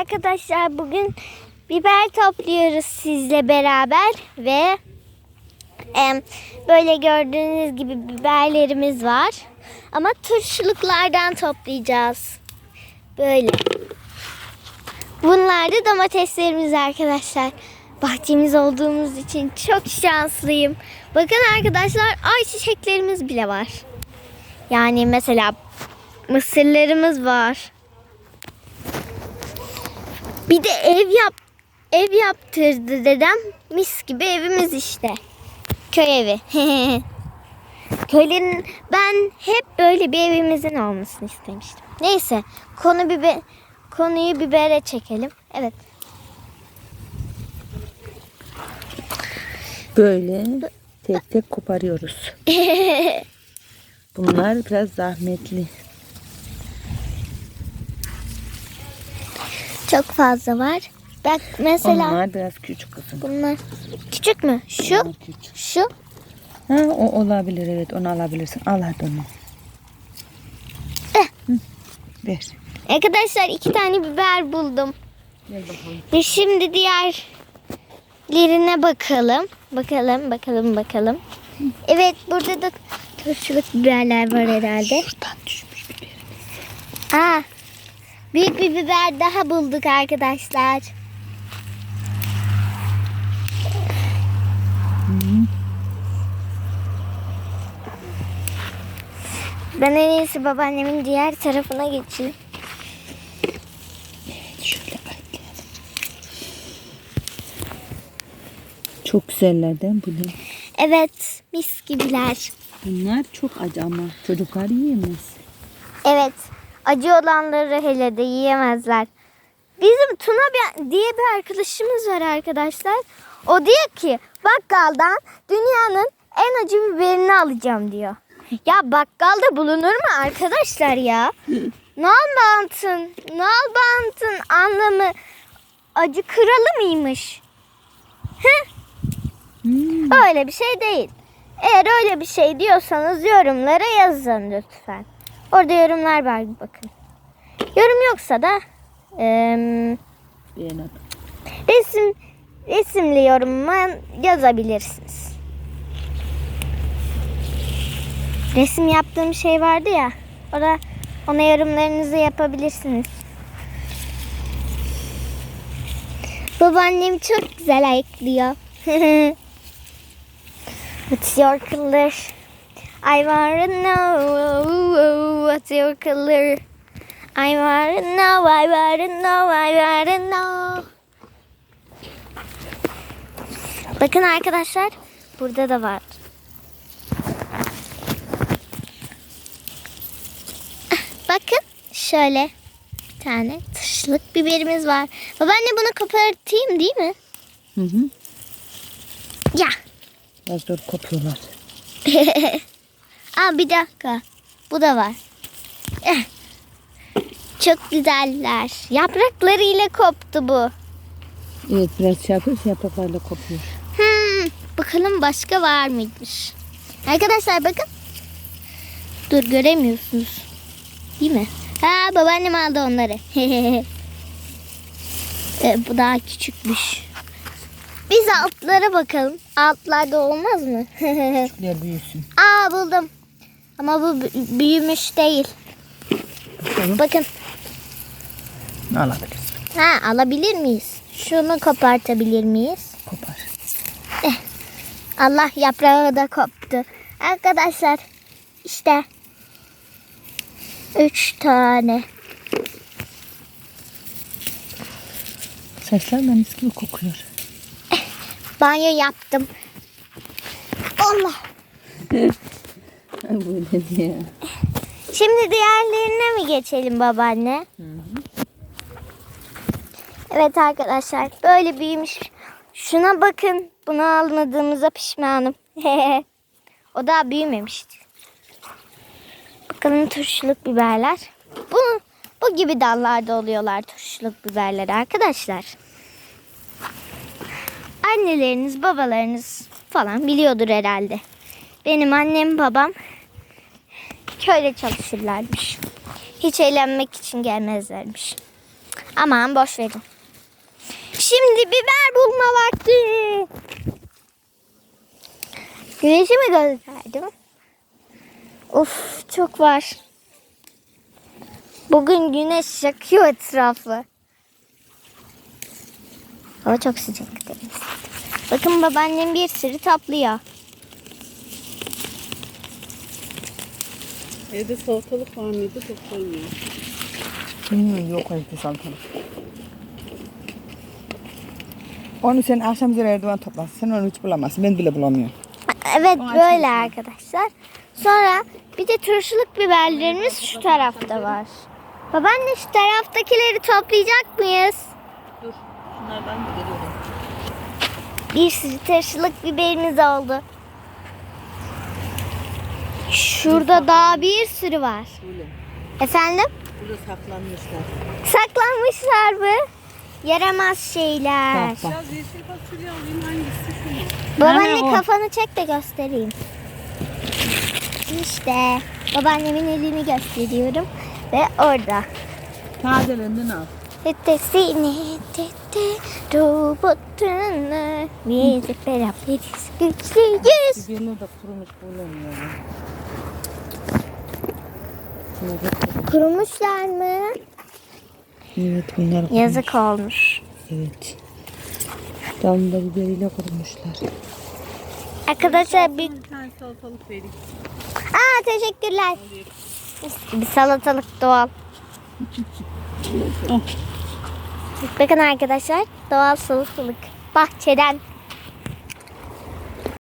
Arkadaşlar bugün biber topluyoruz sizle beraber ve em, böyle gördüğünüz gibi biberlerimiz var. Ama turşuluklardan toplayacağız. Böyle. Bunlar da domateslerimiz arkadaşlar. Bahçemiz olduğumuz için çok şanslıyım. Bakın arkadaşlar ay çiçeklerimiz bile var. Yani mesela mısırlarımız var. Bir de ev yap ev yaptırdı dedem. Mis gibi evimiz işte. Köy evi. Köylerin ben hep böyle bir evimizin olmasını istemiştim. Neyse konu biber konuyu bibere çekelim. Evet. Böyle tek tek koparıyoruz. Bunlar biraz zahmetli. Çok fazla var. Bak mesela Onlar biraz küçük kızım. bunlar küçük mü? Şu, küçük. şu. Ha, o olabilir evet onu alabilirsin. Al hadi onu. Eh. Hı, Ver. Arkadaşlar iki tane biber buldum. Bakalım. Ve şimdi diğerlerine bakalım. Bakalım, bakalım, bakalım. Evet, burada da turşuluk biberler var herhalde. Şuradan düşmüş yere. Aa, büyük bir biber daha bulduk arkadaşlar. Ben en iyisi babaannemin diğer tarafına geçeyim. Şöyle bekle. Çok güzeller değil mi bu ne? Evet, mis gibiler. Bunlar çok acı ama çocuklar yiyemez. Evet. Acı olanları hele de yiyemezler. Bizim Tuna diye bir arkadaşımız var arkadaşlar. O diyor ki bakkaldan dünyanın en acı biberini alacağım diyor. Ya bakkalda bulunur mu arkadaşlar ya? Nalbantın, nalbantın anlamı acı kralı mıymış? Hmm. öyle bir şey değil. Eğer öyle bir şey diyorsanız yorumlara yazın lütfen. Orada yorumlar var bakın. Yorum yoksa da Beğen resim resimli yorumuma yazabilirsiniz. Resim yaptığım şey vardı ya. Orada ona yorumlarınızı yapabilirsiniz. Babaannem çok güzel ayıklıyor. What's your color? I wanna know what's your color. I wanna know, I wanna know, I wanna know. Bakın arkadaşlar, burada da var. Bakın şöyle bir tane tışlık biberimiz var. Babaanne bunu kopartayım değil mi? Hı hı. Ya. Biraz zor kopuyorlar. Aa bir dakika. Bu da var. Eh. Çok güzeller. Yapraklarıyla koptu bu. Evet biraz şey yapıyorsa yapraklarla kopuyor. Hmm, bakalım başka var mıymış? Arkadaşlar bakın. Dur göremiyorsunuz. Değil mi? Ha babaannem aldı onları. e, bu daha küçükmüş. Biz altlara bakalım. Altlarda olmaz mı? Gel büyüsün. Aa buldum. Ama bu büyümüş değil. Bakalım. Bakın. Alabiliriz. Ha alabilir miyiz? Şunu kopartabilir miyiz? Kopar. Allah yaprağı da koptu. Arkadaşlar işte üç tane. Saçlar mis gibi kokuyor. Banyo yaptım. Allah. Böyle diye. Şimdi diğerlerine mi geçelim babaanne? Evet arkadaşlar böyle büyümüş. Şuna bakın. Bunu almadığımıza pişmanım. o daha büyümemişti. Bakalım turşuluk biberler. Bu, bu gibi dallarda oluyorlar turşuluk biberler arkadaşlar. Anneleriniz, babalarınız falan biliyordur herhalde. Benim annem, babam köyde çalışırlarmış. Hiç eğlenmek için gelmezlermiş. Aman boş verin. Şimdi biber bulma vakti. Güneşi mi gösterdim? Of çok var. Bugün güneş yakıyor etrafı. Hava çok sıcak. Bakın babaannem bir sürü toplıyor. Evde salatalık var mıydı? Toplamıyor. Bilmiyorum yok evde salatalık. Onu sen akşam üzeri Erdoğan toplasın. Sen onu hiç bulamazsın. Ben bile bulamıyorum. Evet böyle arkadaşlar. Sonra bir de turşuluk biberlerimiz şu tarafta var. Babaanne şu taraftakileri toplayacak mıyız? Dur. Şunlardan da geliyorum. Bir sürü turşuluk biberimiz oldu. Şurada daha bir sürü var. Böyle. Efendim? Burada saklanmışlar. Saklanmışlar mı? Yaramaz şeyler. Bak, bak. Biraz yeşil fasulye alayım. Hangisi şu mu? Babaanne o. kafanı çek de göstereyim. İşte babaannemin elini gösteriyorum ve orada. Tazelerinden al. Ötesini tete robotunu biz beraberiz güçlüyüz. Biberler de kurumuş bulamıyor. Kurumuşlar mı? Evet bunlar kurumuş. Yazık olmuş. Evet. Dalında biberiyle kurumuşlar. Arkadaşlar bir... Bir tane salatalık vereyim. Aa teşekkürler. Bir salatalık doğal. Bakın arkadaşlar doğal salatalık. Bahçeden